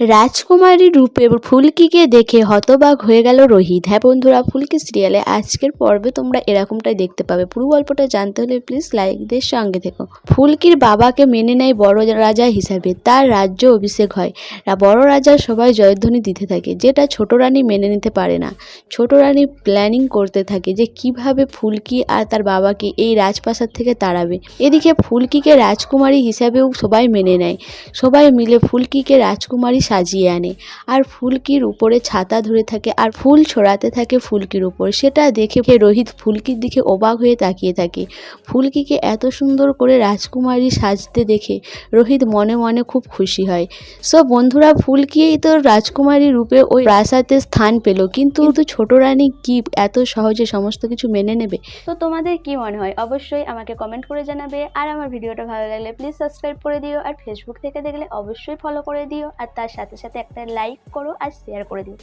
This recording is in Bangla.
রাজকুমারী রূপে ফুলকিকে দেখে হতবাক হয়ে গেল রোহিত। হ্যাঁ বন্ধুরা, ফুলকি সিরিয়ালে আজকের পর্বে তোমরা এরকমটাই দেখতে পাবে। পুরো গল্পটা জানতে হলে প্লিজ লাইকদের সঙ্গে থেকো। ফুলকির বাবাকে মেনে নেয় বড় রাজা হিসাবে। তার রাজ্য অভিষেক হয়। বড় রাজা সবাই জয়ধ্বনি দিতে থাকে, যেটা ছোট রানী মেনে নিতে পারে না। ছোট রানী প্ল্যানিং করতে থাকে যে কীভাবে ফুলকি আর তার বাবাকে এই রাজপ্রাসাদ থেকে তাড়াবে। এদিকে ফুলকিকে রাজকুমারী হিসাবেও সবাই মেনে নেয়। সবাই মিলে ফুলকিকে রাজকুমারী সাজিয়ে আনে। আর ফুলকির উপরে ছাতা ধরে থাকে আর ফুল ছড়াতে থাকে ফুলকির উপর। সেটা দেখে রোহিত ফুলকির দিকে অবাক হয়ে তাকিয়ে থাকে। ফুলকিকে এত সুন্দর করে রাজকুমারী সাজতে দেখে রোহিত মনে মনে খুব খুশি হয়। সো বন্ধুরা ফুলকি তো রাজকুমারী রূপে ওই প্রাসাদে স্থান পেল। কিন্তু তো ছোট রানী কি এত সহজে সমস্ত কিছু মেনে নেবে? তো তোমাদের কি মনে হয়? অবশ্যই আমাকে কমেন্ট করে জানাবে। আর আমার ভিডিওটা ভালো লাগলে প্লিজ সাবস্ক্রাইব করে দিও। আর ফেসবুক থেকে দেখলে অবশ্যই ফলো করে দিও। আর তার সাথে সাথে একটা লাইক করো আর শেয়ার করে দিও।